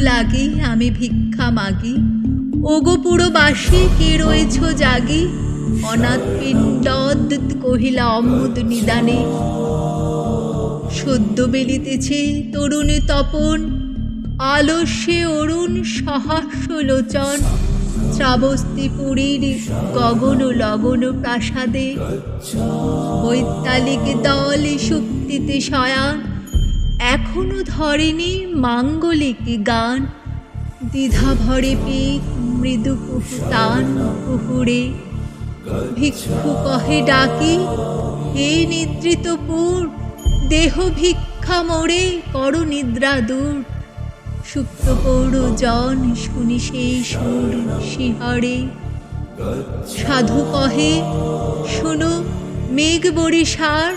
লাগি, আমি ভিক্ষা মাগি। ওগো পুরবাসী, কে রয়েছ জাগি? অনাথ কহিলা অমুদ নিদানে। সদ্য বেলিতেছে তরুণী তপন, আলস্যে অরুণ সহাস্য লোচন শ্রাবস্তি পুরীর গগন লগন প্রাসাদে। বৈতালিক দল শুক্তিতে শয়ান এখনও ধরেনি মাঙ্গলিক গান। দ্বিধা ভরে পিক, মৃদু কুহু টান কুহুরে। ভিক্ষু কহে ডাকি, হে নিদ্রিত পুর দেহ ভিক্ষা মোড়ে কর নিদ্রা দূর। সুপ্ত পৌর জন শুনি সেই সুর শিহরে। সাধু কহে, শোনো, মেঘ বরিশার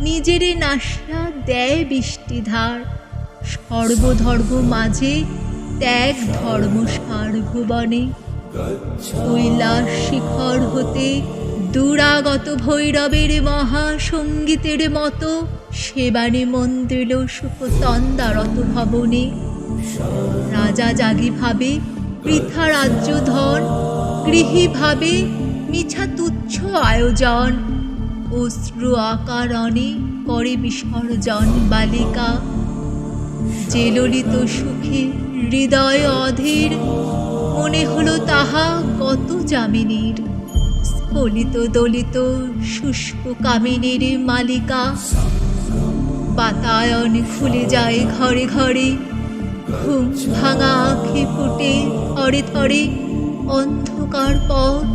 নিজেরে নাশা দেয় বৃষ্টিধার। সর্বধর্ম মাঝে ত্যাগ ধর্ম সার ভুবনে কৈলাস শিখর হতে দুরাগত ভৈরবের মহাসঙ্গীতের মতো সেবানে মন্দির সুখ তন্দারত ভবনে। রাজা জাগি ভাবে বৃথা রাজ্য ধন গৃহী ভাবে মিছা তুচ্ছ আয়োজন। অশ্রু আকারণে করে বিসর্জন বালিকা। যে ললিত সুখে হৃদয় অধীর, মনে হলো তাহা কত জামিনীর স্খলিত দলিত শুষ্ক কামিনীর মালিকা। বাতায়ন খুলে যায় ঘরে ঘরে। ঘুম ভাঙা আঁখে ফুটে থরে থরে। অন্ধকার পথ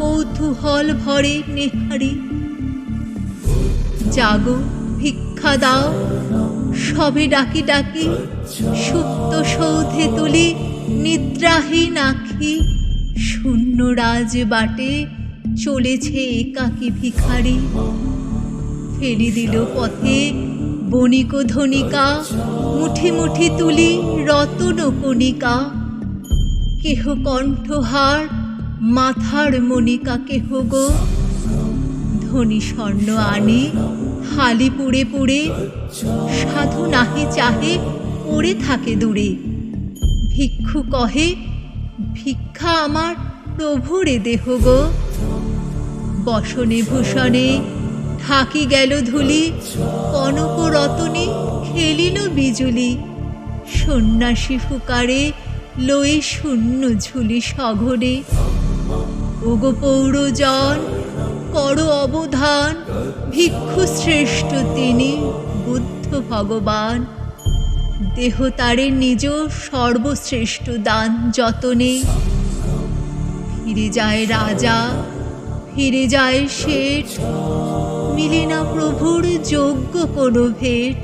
কৌতূহল ভরে নেহারি। জাগো, ভিক্ষা দাও। সবে ডাকি ডাকি সুপ্ত সৌধে তুলি নিদ্রাহীন আখি শূন্য রাজ বাটে চলেছে একাকী ভিখারি। ফেরি দিল পথে বণিক ধনিকা, মুঠি মুঠি তুলি রতন কণিকা। কেহ কণ্ঠহার, মাথার মণিকা কেহ গো। ধনী স্বর্ণ আনে হালি পুড়ে পুড়ে, সাধু নাহি চাহে, পড়ে থাকে দূরে। ভিক্ষু কহে, ভিক্ষা আমার প্রভুরে দেহ গো। বসনে ভূষণে ঢাকি গেল ধুলি, কনক রতনে খেলিল বিজুলি। সন্ন্যাসী ফুকারে লয়ে শূন্য ঝুলি সঘরে ওগো পৌরজন কর অবধান। ভিক্ষু শ্রেষ্ঠ তিনি, বুদ্ধ ভগবান। দেহ তারে নিজ সর্বশ্রেষ্ঠ দান যতনে। ফিরে যায় রাজা, ফিরে যায় শেঠ। মিলে না প্রভুর যোগ্য কোনো ভেট।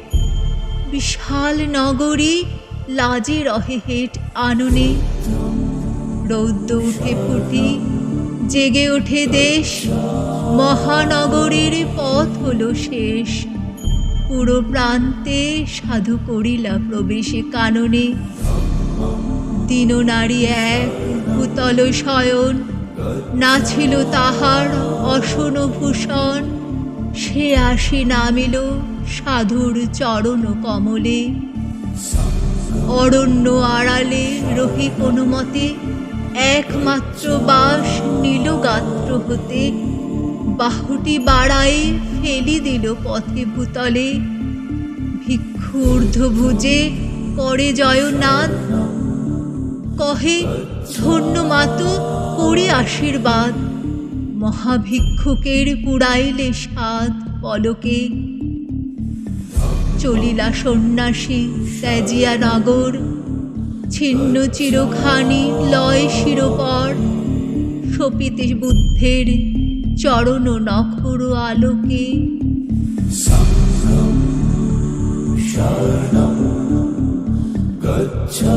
বিশাল নগরী, লাজে রহে হেট আননে। রৌদ্র উঠে ফুটি, জেগে ওঠে দেশ। মহানগরীর পথ হলো শেষ। পুরো প্রান্তে সাধু করিলা প্রবেশে কাননে। দিন নারী এক, ভূতল শয়ন। নাছিল তাহার অসন ভূষণ। সে আসি নামিল সাধুর চরণ কমলে। অরণ্য আড়ালে রহি কোনো মতে একমাত্র বাস নীল গাত্র হতে বাহুটি বাড়াই ফেলি দিল পথে ভূতলে। ভিক্ষু ঊর্ধ্বভুজে করে জয়নাথ। কহে, ধন্য মাতো, করে আশীর্বাদ। মহাভিক্ষুকের পুড়াইলে সাত পলকে। চলিলা সন্ন্যাসী ত্যাজিয়া নগর। ছিন্ন চিরখানি লয় শিরোপর। সপিতে বুদ্ধের চরণ নখর আলোকে। শরণ গচ্ছা।